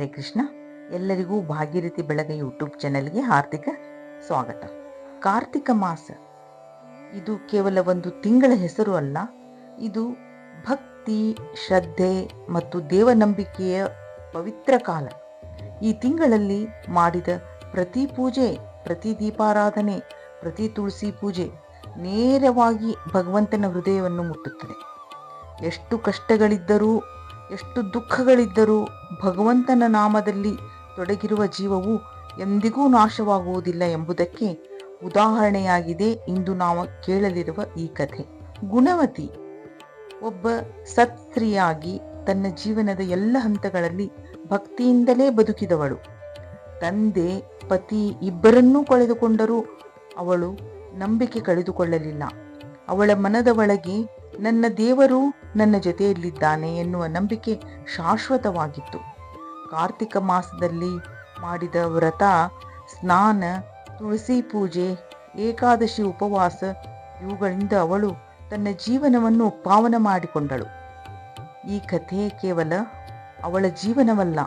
ಹರೇ ಕೃಷ್ಣ. ಎಲ್ಲರಿಗೂ ಭಾಗೀರಥಿ ಬೆಳಗ್ಗೆ ಯೂಟ್ಯೂಬ್ ಚಾನೆಲ್ಗೆ ಹಾರ್ದಿಕ ಸ್ವಾಗತ. ಕಾರ್ತಿಕ ಮಾಸ. ಇದು ಕೇವಲ ಒಂದು ತಿಂಗಳ ಹೆಸರು ಅಲ್ಲ. ಇದು ಭಕ್ತಿ, ಶ್ರದ್ಧೆ ಮತ್ತು ದೇವನಂಬಿಕೆಯ ಪವಿತ್ರ ಕಾಲ. ಈ ತಿಂಗಳಲ್ಲಿ ಮಾಡಿದ ಪ್ರತಿ ಪೂಜೆ, ಪ್ರತಿ ದೀಪಾರಾಧನೆ, ಪ್ರತಿ ತುಳಸಿ ಪೂಜೆ ನೇರವಾಗಿ ಭಗವಂತನ ಹೃದಯವನ್ನು ಮುಟ್ಟುತ್ತದೆ. ಎಷ್ಟು ಕಷ್ಟಗಳಿದ್ದರೂ ಎಷ್ಟು ದುಃಖಗಳಿದ್ದರೂ ಭಗವಂತನ ನಾಮದಲ್ಲಿ ತೊಡಗಿರುವ ಜೀವವು ಎಂದಿಗೂ ನಾಶವಾಗುವುದಿಲ್ಲ ಎಂಬುದಕ್ಕೆ ಉದಾಹರಣೆಯಾಗಿದೆ ಇಂದು ನಾವು ಕೇಳಲಿರುವ ಈ ಕಥೆ. ಗುಣವತಿ ಒಬ್ಬ ಸತ್ಸ್ತ್ರೀಯಾಗಿ ತನ್ನ ಜೀವನದ ಎಲ್ಲ ಹಂತಗಳಲ್ಲಿ ಭಕ್ತಿಯಿಂದಲೇ ಬದುಕಿದವಳು. ತಂದೆ, ಪತಿ ಇಬ್ಬರನ್ನೂ ಕಳೆದುಕೊಂಡರೂ ಅವಳು ನಂಬಿಕೆ ಕಳೆದುಕೊಳ್ಳಲಿಲ್ಲ. ಅವಳ ಮನದ ಒಳಗೆ ನನ್ನ ದೇವರು ನನ್ನ ಜೊತೆಯಲ್ಲಿದ್ದಾನೆ ಎನ್ನುವ ನಂಬಿಕೆ ಶಾಶ್ವತವಾಗಿತ್ತು. ಕಾರ್ತಿಕ ಮಾಸದಲ್ಲಿ ಮಾಡಿದ ವ್ರತ, ಸ್ನಾನ, ತುಳಸಿ ಪೂಜೆ, ಏಕಾದಶಿ ಉಪವಾಸ, ಇವುಗಳಿಂದ ಅವಳು ತನ್ನ ಜೀವನವನ್ನು ಪಾವನ ಮಾಡಿಕೊಂಡಳು. ಈ ಕಥೆ ಕೇವಲ ಅವಳ ಜೀವನವಲ್ಲ,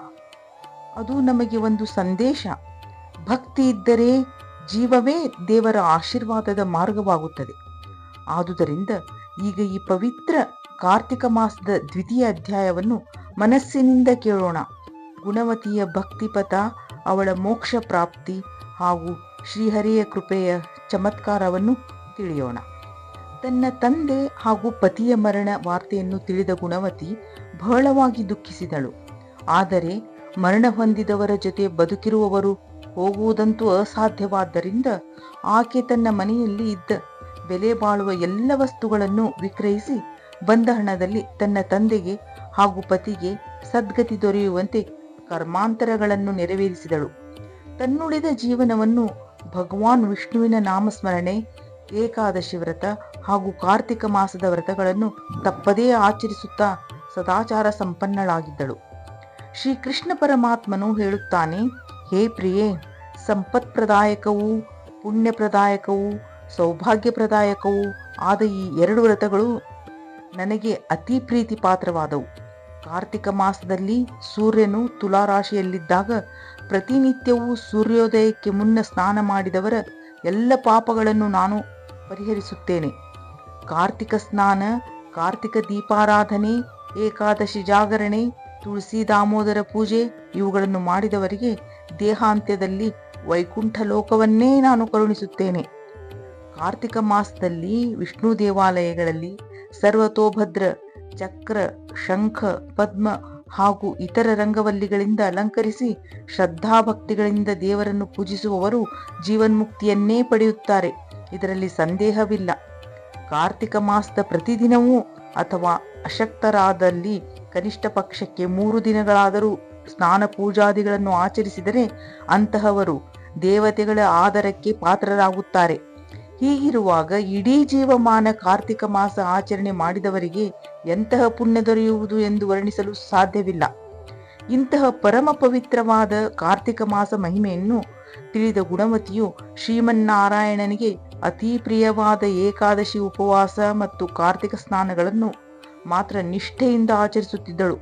ಅದು ನಮಗೆ ಒಂದು ಸಂದೇಶ. ಭಕ್ತಿ ಇದ್ದರೆ ಜೀವವೇ ದೇವರ ಆಶೀರ್ವಾದದ ಮಾರ್ಗವಾಗುತ್ತದೆ. ಆದುದರಿಂದ ಈಗ ಈ ಪವಿತ್ರ ಕಾರ್ತಿಕ ಮಾಸದ ದ್ವಿತೀಯ ಅಧ್ಯಾಯವನ್ನು ಮನಸ್ಸಿನಿಂದ ಕೇಳೋಣ. ಗುಣವತಿಯ ಭಕ್ತಿಪಥ, ಅವಳ ಮೋಕ್ಷ ಪ್ರಾಪ್ತಿ ಹಾಗೂ ಶ್ರೀಹರಿಯ ಕೃಪೆಯ ಚಮತ್ಕಾರವನ್ನು ತಿಳಿಯೋಣ. ತನ್ನ ತಂದೆ ಹಾಗೂ ಪತಿಯ ಮರಣ ವಾರ್ತೆಯನ್ನು ತಿಳಿದ ಗುಣವತಿ ಬಹಳವಾಗಿ ದುಃಖಿಸಿದಳು. ಆದರೆ ಮರಣ ಹೊಂದಿದವರ ಜೊತೆ ಬದುಕಿರುವವರು ಹೋಗುವುದಂತೂ ಅಸಾಧ್ಯವಾದ್ದರಿಂದ ಆಕೆ ತನ್ನ ಮನೆಯಲ್ಲಿ ಇದ್ದ ಬೆಲೆ ಬಾಳುವ ಎಲ್ಲ ವಸ್ತುಗಳನ್ನು ವಿಕ್ರಯಿಸಿ ಬಂದ ಹಣದಲ್ಲಿ ತನ್ನ ತಂದೆಗೆ ಹಾಗೂ ಪತಿಗೆ ಸದ್ಗತಿ ದೊರೆಯುವಂತೆ ಕರ್ಮಾಂತರಗಳನ್ನು ನೆರವೇರಿಸಿದಳು. ತನ್ನುಳಿದ ಜೀವನವನ್ನು ಭಗವಾನ್ ವಿಷ್ಣುವಿನ ನಾಮಸ್ಮರಣೆ, ಏಕಾದಶಿ ವ್ರತ ಹಾಗೂ ಕಾರ್ತಿಕ ಮಾಸದ ವ್ರತಗಳನ್ನು ತಪ್ಪದೇ ಆಚರಿಸುತ್ತಾ ಸದಾಚಾರ ಸಂಪನ್ನಳಾಗಿದ್ದಳು. ಶ್ರೀಕೃಷ್ಣ ಪರಮಾತ್ಮನು ಹೇಳುತ್ತಾನೆ, ಹೇ ಪ್ರಿಯೇ, ಸಂಪತ್ಪ್ರದಾಯಕವೂ ಪುಣ್ಯಪ್ರದಾಯಕವೂ ಸೌಭಾಗ್ಯಪ್ರದಾಯಕವೂ ಆದ ಈ ಎರಡು ವ್ರತಗಳು ನನಗೆ ಅತಿ ಪ್ರೀತಿ ಪಾತ್ರವಾದವು. ಕಾರ್ತಿಕ ಮಾಸದಲ್ಲಿ ಸೂರ್ಯನು ತುಲಾರಾಶಿಯಲ್ಲಿದ್ದಾಗ ಪ್ರತಿನಿತ್ಯವೂ ಸೂರ್ಯೋದಯಕ್ಕೆ ಮುನ್ನ ಸ್ನಾನ ಮಾಡಿದವರ ಎಲ್ಲ ಪಾಪಗಳನ್ನು ನಾನು ಪರಿಹರಿಸುತ್ತೇನೆ. ಕಾರ್ತಿಕ ಸ್ನಾನ, ಕಾರ್ತಿಕ ದೀಪಾರಾಧನೆ, ಏಕಾದಶಿ ಜಾಗರಣೆ, ತುಳಸಿ ದಾಮೋದರ ಪೂಜೆ ಇವುಗಳನ್ನು ಮಾಡಿದವರಿಗೆ ದೇಹಾಂತ್ಯದಲ್ಲಿ ವೈಕುಂಠ ಲೋಕವನ್ನೇ ನಾನು ಕರುಣಿಸುತ್ತೇನೆ. ಕಾರ್ತಿಕ ಮಾಸದಲ್ಲಿ ವಿಷ್ಣು ದೇವಾಲಯಗಳಲ್ಲಿ ಸರ್ವತೋಭದ್ರ ಚಕ್ರ, ಶಂಖ, ಪದ್ಮ ಹಾಗೂ ಇತರ ರಂಗವಲ್ಲಿಗಳಿಂದ ಅಲಂಕರಿಸಿ ಶ್ರದ್ಧಾಭಕ್ತಿಗಳಿಂದ ದೇವರನ್ನು ಪೂಜಿಸುವವರು ಜೀವನ್ಮುಕ್ತಿಯನ್ನೇ ಪಡೆಯುತ್ತಾರೆ. ಇದರಲ್ಲಿ ಸಂದೇಹವಿಲ್ಲ. ಕಾರ್ತಿಕ ಮಾಸದ ಪ್ರತಿದಿನವೂ ಅಥವಾ ಅಶಕ್ತರಾದಲ್ಲಿ ಕನಿಷ್ಠ ಪಕ್ಷಕ್ಕೆ ಮೂರು ದಿನಗಳಾದರೂ ಸ್ನಾನ ಪೂಜಾದಿಗಳನ್ನು ಆಚರಿಸಿದರೆ ಅಂತಹವರು ದೇವತೆಗಳ ಆದರಕ್ಕೆ ಪಾತ್ರರಾಗುತ್ತಾರೆ. ಹೀಗಿರುವಾಗ ಇಡೀ ಜೀವಮಾನ ಕಾರ್ತಿಕ ಮಾಸ ಆಚರಣೆ ಮಾಡಿದವರಿಗೆ ಎಂತಹ ಪುಣ್ಯ ದೊರೆಯುವುದು ಎಂದು ವರ್ಣಿಸಲು ಸಾಧ್ಯವಿಲ್ಲ. ಇಂತಹ ಪರಮ ಪವಿತ್ರವಾದ ಕಾರ್ತಿಕ ಮಾಸ ಮಹಿಮೆಯನ್ನು ತಿಳಿದ ಗುಣವತಿಯು ಶ್ರೀಮನ್ನಾರಾಯಣನಿಗೆ ಅತಿ ಪ್ರಿಯವಾದ ಏಕಾದಶಿ ಉಪವಾಸ ಮತ್ತು ಕಾರ್ತಿಕ ಸ್ನಾನಗಳನ್ನು ಮಾತ್ರ ನಿಷ್ಠೆಯಿಂದ ಆಚರಿಸುತ್ತಿದ್ದಳು.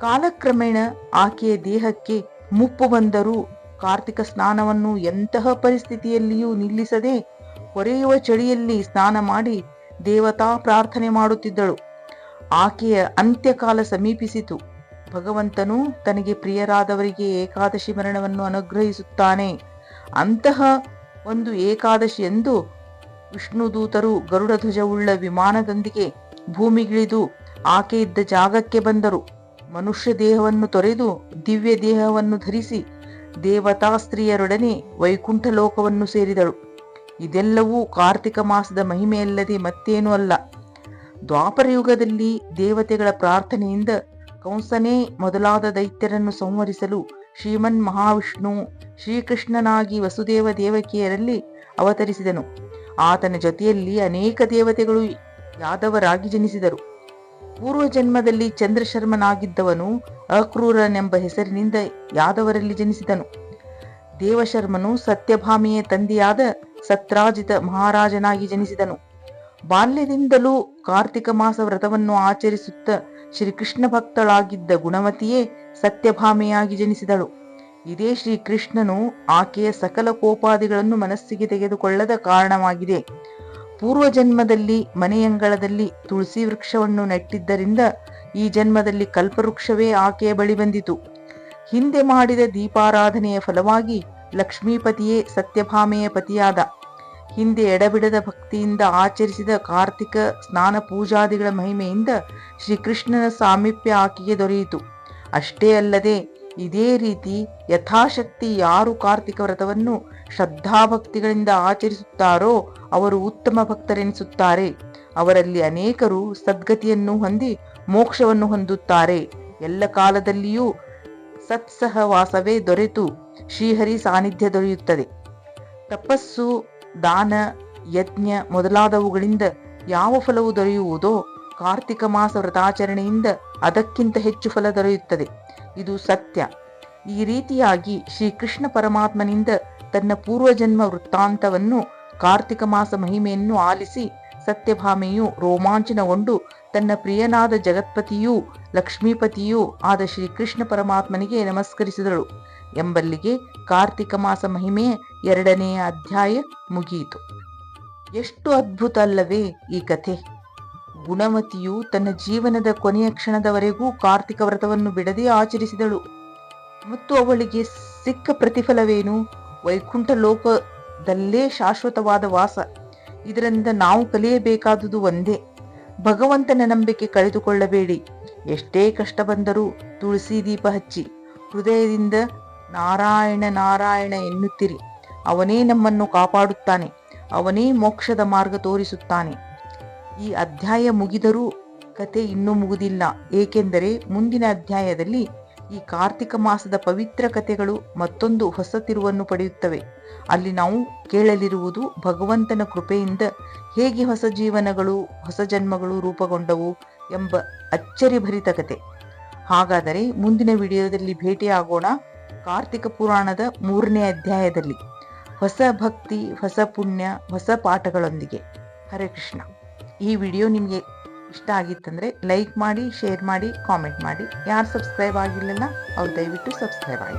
ಕಾಲಕ್ರಮೇಣ ಆಕೆಯ ದೇಹಕ್ಕೆ ಮುಪ್ಪು ಬಂದರೂ ಕಾರ್ತಿಕ ಸ್ನಾನವನ್ನು ಎಂತಹ ಪರಿಸ್ಥಿತಿಯಲ್ಲಿಯೂ ನಿಲ್ಲಿಸದೆ ಹೊರೆಯುವ ಚಳಿಯಲ್ಲಿ ಸ್ನಾನ ಮಾಡಿ ದೇವತಾ ಪ್ರಾರ್ಥನೆ ಮಾಡುತ್ತಿದ್ದಳು. ಆಕೆಯ ಅಂತ್ಯಕಾಲ ಸಮೀಪಿಸಿತು. ಭಗವಂತನು ತನಗೆ ಪ್ರಿಯರಾದವರಿಗೆ ಏಕಾದಶಿ ಮರಣವನ್ನು ಅನುಗ್ರಹಿಸುತ್ತಾನೆ. ಅಂತಹ ಒಂದು ಏಕಾದಶಿ ಎಂದು ವಿಷ್ಣುದೂತರು ಗರುಡ ಧ್ವಜವುಳ್ಳ ವಿಮಾನದೊಂದಿಗೆ ಭೂಮಿಗಿಳಿದು ಆಕೆ ಇದ್ದ ಜಾಗಕ್ಕೆ ಬಂದರು. ಮನುಷ್ಯ ದೇಹವನ್ನು ತೊರೆದು ದಿವ್ಯ ದೇಹವನ್ನು ಧರಿಸಿ ದೇವತಾ ಸ್ತ್ರೀಯರೊಡನೆ ವೈಕುಂಠ ಲೋಕವನ್ನು ಸೇರಿದಳು. ಇದೆಲ್ಲವೂ ಕಾರ್ತಿಕ ಮಾಸದ ಮಹಿಮೆಯಲ್ಲದೆ ಮತ್ತೇನೂ ಅಲ್ಲ. ದ್ವಾಪರ ಯುಗದಲ್ಲಿ ದೇವತೆಗಳ ಪ್ರಾರ್ಥನೆಯಿಂದ ಕಂಸನೇ ಮೊದಲಾದ ದೈತ್ಯರನ್ನು ಸಂವರಿಸಲು ಶ್ರೀಮನ್ ಮಹಾವಿಷ್ಣು ಶ್ರೀಕೃಷ್ಣನಾಗಿ ವಸುದೇವ ದೇವಕಿಯರಲ್ಲಿ ಅವತರಿಸಿದನು. ಆತನ ಜೊತೆಯಲ್ಲಿ ಅನೇಕ ದೇವತೆಗಳು ಯಾದವರಾಗಿ ಜನಿಸಿದರು. ಪೂರ್ವ ಜನ್ಮದಲ್ಲಿ ಚಂದ್ರಶರ್ಮನಾಗಿದ್ದವನು ಅಕ್ರೂರನೆಂಬ ಹೆಸರಿನಿಂದ ಯಾದವರಲ್ಲಿ ಜನಿಸಿದನು. ದೇವಶರ್ಮನು ಸತ್ಯಭಾಮಿಯ ತಂದೆಯಾದ ಸತ್ರಾಜಿತ ಮಹಾರಾಜನಾಗಿ ಜನಿಸಿದನು. ಬಾಲ್ಯದಿಂದಲೂ ಕಾರ್ತಿಕ ಮಾಸ ವ್ರತವನ್ನು ಆಚರಿಸುತ್ತ ಶ್ರೀಕೃಷ್ಣ ಭಕ್ತಳಾಗಿದ್ದ ಗುಣವತಿಯೇ ಸತ್ಯಭಾಮೆಯಾಗಿ ಜನಿಸಿದಳು. ಇದೇ ಶ್ರೀಕೃಷ್ಣನು ಆಕೆಯ ಸಕಲ ಕೋಪಾದಿಗಳನ್ನು ಮನಸ್ಸಿಗೆ ತೆಗೆದುಕೊಳ್ಳದ ಕಾರಣವಾಗಿದೆ. ಪೂರ್ವ ಜನ್ಮದಲ್ಲಿ ಮನೆಯಂಗಳದಲ್ಲಿ ತುಳಸಿ ವೃಕ್ಷವನ್ನು ನೆಟ್ಟಿದ್ದರಿಂದ ಈ ಜನ್ಮದಲ್ಲಿ ಕಲ್ಪವೃಕ್ಷವೇ ಆಕೆಯ ಬಳಿ ಬಂದಿತು. ಹಿಂದೆ ಮಾಡಿದ ದೀಪಾರಾಧನೆಯ ಫಲವಾಗಿ ಲಕ್ಷ್ಮೀಪತಿಯೇ ಸತ್ಯಭಾಮೆಯ ಪತಿಯಾದ. ಹಿಂದೆ ಎಡಬಿಡದ ಭಕ್ತಿಯಿಂದ ಆಚರಿಸಿದ ಕಾರ್ತಿಕ ಸ್ನಾನ ಪೂಜಾದಿಗಳ ಮಹಿಮೆಯಿಂದ ಶ್ರೀಕೃಷ್ಣನ ಸಾಮೀಪ್ಯ ಆಕೆಗೆ ದೊರೆಯಿತು. ಅಷ್ಟೇ ಅಲ್ಲದೆ ಇದೇ ರೀತಿ ಯಥಾಶಕ್ತಿ ಯಾರು ಕಾರ್ತಿಕ ವ್ರತವನ್ನು ಶ್ರದ್ಧಾಭಕ್ತಿಗಳಿಂದ ಆಚರಿಸುತ್ತಾರೋ ಅವರು ಉತ್ತಮ ಭಕ್ತರೆನಿಸುತ್ತಾರೆ. ಅವರಲ್ಲಿ ಅನೇಕರು ಸದ್ಗತಿಯನ್ನು ಹೊಂದಿ ಮೋಕ್ಷವನ್ನು ಹೊಂದುತ್ತಾರೆ. ಎಲ್ಲ ಕಾಲದಲ್ಲಿಯೂ ಸತ್ಸಹವಾಸವೇ ದೊರೆತು ಶ್ರೀಹರಿ ಸಾನ್ನಿಧ್ಯ ದೊರೆಯುತ್ತದೆ. ತಪಸ್ಸು ದಾನ, ಯಜ್ಞ ಮೊದಲಾದವುಗಳಿಂದ ಯಾವ ಫಲವು ದೊರೆಯುವುದೋ ಕಾರ್ತಿಕ ಮಾಸ ವ್ರತಾಚರಣೆಯಿಂದ ಅದಕ್ಕಿಂತ ಹೆಚ್ಚು ಫಲ ದೊರೆಯುತ್ತದೆ. ಇದು ಸತ್ಯ. ಈ ರೀತಿಯಾಗಿ ಶ್ರೀಕೃಷ್ಣ ಪರಮಾತ್ಮನಿಂದ ತನ್ನ ಪೂರ್ವಜನ್ಮ ವೃತ್ತಾಂತವನ್ನು ಕಾರ್ತಿಕ ಮಾಸ ಮಹಿಮೆಯನ್ನು ಆಲಿಸಿ ಸತ್ಯಭಾಮೆಯು ರೋಮಾಂಚನಗೊಂಡು ತನ್ನ ಪ್ರಿಯನಾದ ಜಗತ್ಪತಿಯೂ ಲಕ್ಷ್ಮೀಪತಿಯೂ ಆದ ಶ್ರೀಕೃಷ್ಣ ಪರಮಾತ್ಮನಿಗೆ ನಮಸ್ಕರಿಸಿದಳು. ಎಂಬಲ್ಲಿಗೆ ಕಾರ್ತಿಕ ಮಾಸ ಮಹಿಮೆ ಎರಡನೆಯ ಅಧ್ಯಾಯ ಮುಗಿಯಿತು. ಎಷ್ಟು ಅದ್ಭುತ ಅಲ್ಲವೇ ಈ ಕಥೆ. ಗುಣಮತಿಯು ತನ್ನ ಜೀವನದ ಕೊನೆಯ ಕ್ಷಣದವರೆಗೂ ಕಾರ್ತಿಕ ವ್ರತವನ್ನು ಬಿಡದೆ ಆಚರಿಸಿದಳು. ಮತ್ತು ಅವಳಿಗೆ ಸಿಕ್ಕ ಪ್ರತಿಫಲವೇನು? ವೈಕುಂಠ ಲೋಕದಲ್ಲೇ ಶಾಶ್ವತವಾದ ವಾಸ. ಇದರಿಂದ ನಾವು ಕಲಿಯಬೇಕಾದುದು ಒಂದೇ. ಭಗವಂತನ ನಂಬಿಕೆ ಕಳೆದುಕೊಳ್ಳಬೇಡಿ. ಎಷ್ಟೇ ಕಷ್ಟ ಬಂದರೂ ತುಳಸಿ ದೀಪ ಹಚ್ಚಿ. ಹೃದಯದಿಂದ ನಾರಾಯಣ ನಾರಾಯಣ ಎನ್ನುತ್ತಿರಿ. ಅವನೇ ನಮ್ಮನ್ನು ಕಾಪಾಡುತ್ತಾನೆ. ಅವನೇ ಮೋಕ್ಷದ ಮಾರ್ಗ ತೋರಿಸುತ್ತಾನೆ. ಈ ಅಧ್ಯಾಯ ಮುಗಿದರೂ ಕತೆ ಇನ್ನೂ ಮುಗುದಿಲ್ಲ. ಏಕೆಂದರೆ ಮುಂದಿನ ಅಧ್ಯಾಯದಲ್ಲಿ ಈ ಕಾರ್ತಿಕ ಮಾಸದ ಪವಿತ್ರ ಕಥೆಗಳು ಮತ್ತೊಂದು ಹೊಸ ತಿರುವನ್ನು ಪಡೆಯುತ್ತವೆ. ಅಲ್ಲಿ ನಾವು ಕೇಳಲಿರುವುದು ಭಗವಂತನ ಕೃಪೆಯಿಂದ ಹೇಗೆ ಹೊಸ ಜೀವನಗಳು, ಹೊಸ ಜನ್ಮಗಳು ರೂಪುಗೊಂಡವು ಎಂಬ ಅಚ್ಚರಿಭರಿತ ಕತೆ ಹಾಗಾದರೆ ಮುಂದಿನ ವಿಡಿಯೋದಲ್ಲಿ ಭೇಟಿಯಾಗೋಣ. ಕಾರ್ತಿಕ ಪುರಾಣದ ಮೂರನೇ ಅಧ್ಯಾಯದಲ್ಲಿ ಹೊಸ ಭಕ್ತಿ, ಹೊಸ ಪುಣ್ಯ, ಹೊಸ ಪಾಠಗಳೊಂದಿಗೆ. ಹರೇ ಕೃಷ್ಣ. ಈ ವಿಡಿಯೋ ನಿಮಗೆ ಇಷ್ಟ ಆಗಿತ್ತಂದರೆ ಲೈಕ್ ಮಾಡಿ, ಶೇರ್ ಮಾಡಿ, ಕಾಮೆಂಟ್ ಮಾಡಿ. ಯಾರು ಸಬ್ಸ್ಕ್ರೈಬ್ ಆಗಿಲ್ಲಲ್ಲ, ಅವ್ರು ದಯವಿಟ್ಟು ಸಬ್ಸ್ಕ್ರೈಬ್ ಆಗಿ